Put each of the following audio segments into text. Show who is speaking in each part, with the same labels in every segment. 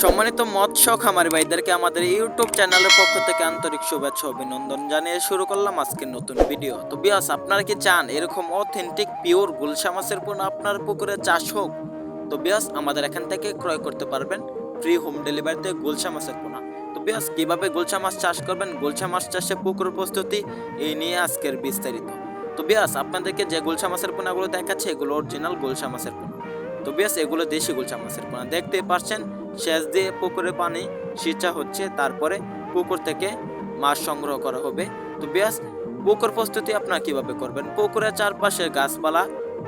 Speaker 1: সম্মানিত মৎস্য খামারি ভাইদেরকে আমাদের ইউটিউব চ্যানেলের পক্ষ থেকে আন্তরিক শুভেচ্ছা অভিনন্দন জানিয়ে শুরু করলাম আজকের নতুন ভিডিও। তো বিয়াস আপনারা কি চান এরকম অথেন্টিক পিওর গুলশা মাছের পণ্য আপনার পুকুরে চাষ হোক? তো বিয়াস আমাদের এখান থেকে ক্রয় করতে পারবেন ফ্রি হোম ডেলিভারিতে গুলশা মাছের পোনা। তো বিয়াস কীভাবে গুলশা মাছ চাষ করবেন, গুলশা মাছ চাষে পুকুর প্রস্তুতি এই নিয়ে আজকের বিস্তারিত। তো বিয়াস আপনাদেরকে যে গুলশা মাছের পোনাগুলো দেখাচ্ছে, এগুলো অরিজিনাল গুলশা মাছের পোনা। তো বিয়াস এগুলো দেশি গুলশা মাছের পোনা। দেখতেই পারছেন সেচ দিয়ে পুকুরে পানি সিঁচা হচ্ছে, তারপরে পুকুর থেকে মাছ সংগ্রহ করা হবে। তো বিয়াস, পুকুর প্রস্তুতি আপনারা কীভাবে করবেন? পুকুরের চারপাশে গাছপালা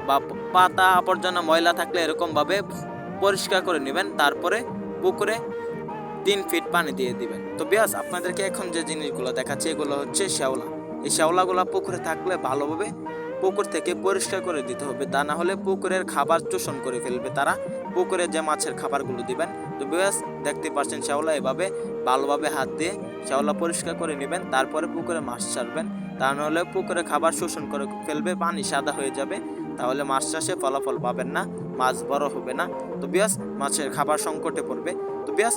Speaker 1: বা পাতা, আবর্জনা, ময়লা থাকলে এরকমভাবে পরিষ্কার করে নেবেন, তারপরে পুকুরে তিন ফিট পানি দিয়ে দিবেন। তো বিয়াস, আপনাদেরকে এখন যে জিনিসগুলো দেখাচ্ছে, এগুলো হচ্ছে শ্যাওলা। এই শ্যাওলাগুলো পুকুরে থাকলে ভালোভাবে পুকুর থেকে পরিষ্কার করে দিতে হবে। তা না হলে পুকুরের খাবার চোষণ করে ফেলবে তারা। পুকুরে যে মাছের খাবারগুলো দিবেন তো বিয়াস দেখতে পাচ্ছেন শ্যাওলা এভাবে ভালোভাবে হাত দিয়ে শ্যাওলা পরিষ্কার করে নেবেন, তারপরে পুকুরে মাছ ছাড়বেন। তা নাহলে পুকুরে খাবার শোষণ করে ফেলবে, পানি সাদা হয়ে যাবে। তাহলে মাছ চাষে ফলাফল পাবেন না, মাছ বড় হবে না। তো বিয়াস মাছের খাবার সংকটে পড়বে। তো বিয়াস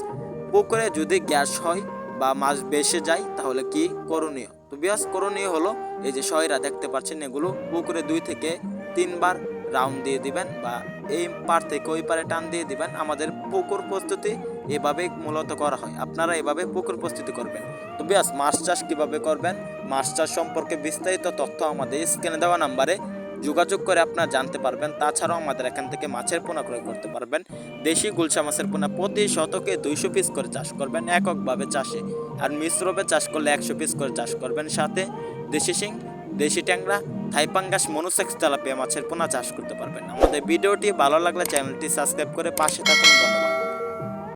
Speaker 1: পুকুরে যদি গ্যাস হয় বা মাছ বেসে যায়, তাহলে কি করণীয়? তো বিয়াস করণীয় হলো এই যে শয়রা দেখতে পাচ্ছেন এগুলো পুকুরে দুই থেকে তিনবার রাউন্ড দিয়ে দিবেন বা এই পার থেকে ওই পারে টান দিয়ে দিবেন। আমাদের পুকুর প্রস্তুতি এভাবে মূলত করা হয়। আপনারা এভাবে পুকুর প্রস্তুতি করবেন। তো বিয়াস, মাছ চাষ কীভাবে করবেন? মাছ চাষ সম্পর্কে বিস্তারিত তথ্য আমাদের স্ক্রিনে দেওয়া নাম্বারে যোগাযোগ করে আপনারা জানতে পারবেন। তাছাড়াও আমাদের এখান থেকে মাছের পোনা ক্রয় করতে পারবেন। দেশি গুলশা মাছের পোনা প্রতি শতকে দুইশো পিস করে চাষ করবেন এককভাবে চাষে। আর মিশ্রভাবে চাষ করলে একশো পিস করে চাষ করবেন সাথে দেশি শিং, দেশি ট্যাংরা থাইপাঙ্গাস মনোসেক্স তেলাপিয়া মাছের পোনা চাষ করতে পারবেন। আমাদের ভিডিওটি ভালো লাগলে চ্যানেলটি সাবস্ক্রাইব করে পাশে থাকুন। ধন্যবাদ।